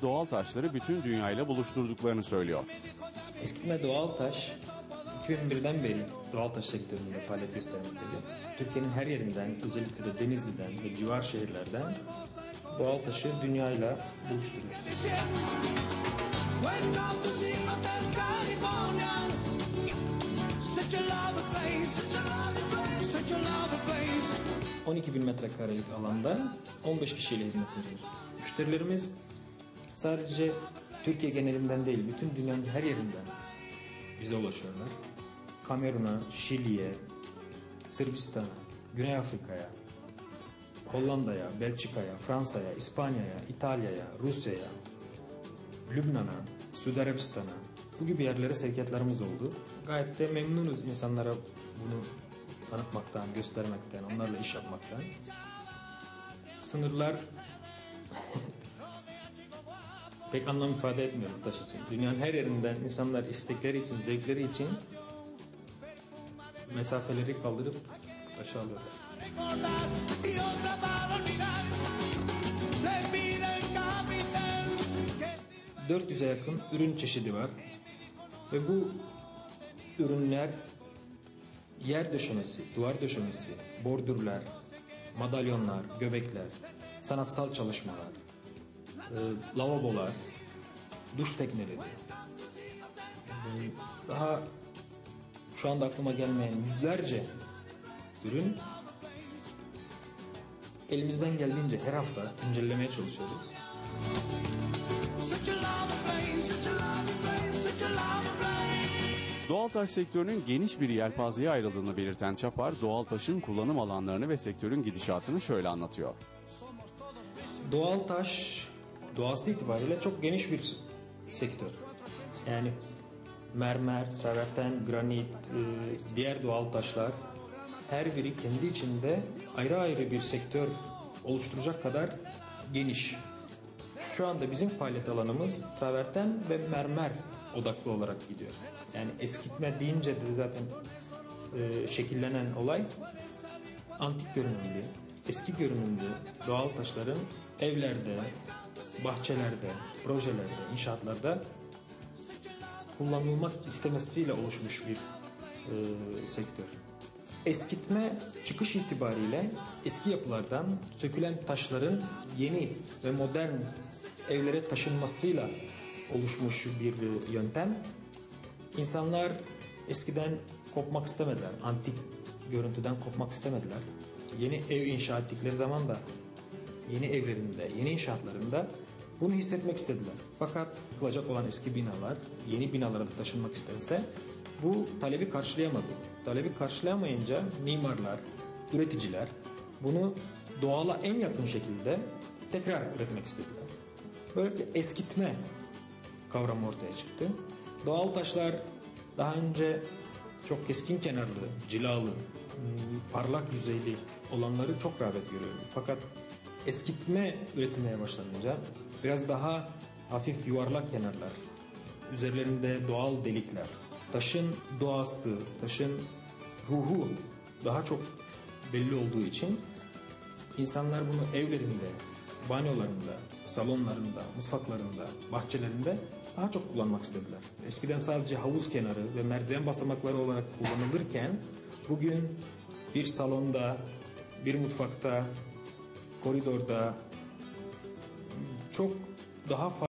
doğal taşları bütün dünyayla buluşturduklarını söylüyor. Eskitme doğal taş 2001'den beri doğal taş sektöründe faaliyet göstermektedir. Türkiye'nin her yerinden özellikle de Denizli'den ve civar şehirlerden doğal taşı dünyayla buluşturuyor. Wake up to see Hotel California. Such a lovely place, such a lovely place, such a lovely place. 12 bin metrekarelik alanda 15 kişiyle hizmet veriyoruz. Müşterilerimiz sadece Türkiye genelinden değil, bütün dünyanın her yerinden bize ulaşıyorlar. Kamerun'a, Şili'ye, Sırbistan'a, Güney Afrika'ya, Hollanda'ya, Belçika'ya, Fransa'ya, İspanya'ya, İtalya'ya, Rusya'ya, Lübnan'a, Suudi Arabistan'a bu gibi yerlere sevkiyatlarımız oldu. Gayet de memnunuz insanlara bunu tanıtmaktan, göstermekten, onlarla iş yapmaktan. Sınırlar pek anlam ifade etmiyor bu taş için. Dünyanın her yerinden insanlar istekleri için, zevkleri için mesafeleri kaldırıp taşı alıyorlar. Recordar y otra para olvidar. Le pide el capitán que 400'e yakın ürün çeşidi var. Ve bu ürünler yer döşemesi, duvar döşemesi, bordürler, madalyonlar, göbekler, sanatsal çalışmalar, e, lavabolar, duş tekneleri, daha şu anda aklıma gelmeyen yüzlerce ürün elimizden geldiğince her hafta güncellemeye çalışıyoruz. Doğal taş sektörünün geniş bir yelpazeye ayrıldığını belirten Çapar, doğal taşın kullanım alanlarını ve sektörün gidişatını şöyle anlatıyor. Doğal taş doğası itibariyle çok geniş bir sektör. Yani mermer, traverten, granit, e, diğer doğal taşlar her biri kendi içinde ayrı ayrı bir sektör oluşturacak kadar geniş. Şu anda bizim faaliyet alanımız traverten ve mermer odaklı olarak gidiyor. Yani eskitme deyince de zaten e, şekillenen olay antik görünümlü, eski görünümlü doğal taşların evlerde, bahçelerde, projelerde, inşaatlarda kullanılmak istemesiyle oluşmuş bir e, sektör. Eskitme çıkış itibariyle eski yapılardan sökülen taşların yeni ve modern evlere taşınmasıyla oluşmuş bir e, yöntem. İnsanlar eskiden kopmak istemediler. Antik görüntüden kopmak istemediler. Yeni ev inşa ettikleri zaman da yeni evlerinde, yeni inşaatlarında bunu hissetmek istediler. Fakat yıkılacak olan eski binalar yeni binalara da taşınmak istense bu talebi karşılayamadı. Talebi karşılayamayınca mimarlar, üreticiler bunu doğala en yakın şekilde tekrar üretmek istediler. Böylelikle eskitme kavramı ortaya çıktı. Doğal taşlar daha önce çok keskin kenarlı, cilalı, parlak yüzeyli olanları çok rağbet görüyordu. Fakat eskitme üretilmeye başlanınca biraz daha hafif yuvarlak kenarlar, üzerlerinde doğal delikler, taşın doğası, taşın ruhu daha çok belli olduğu için insanlar bunu evlerinde, banyolarında, salonlarında, mutfaklarında, bahçelerinde daha çok kullanmak istediler. Eskiden sadece havuz kenarı ve merdiven basamakları olarak kullanılırken bugün bir salonda, bir mutfakta, koridorda çok daha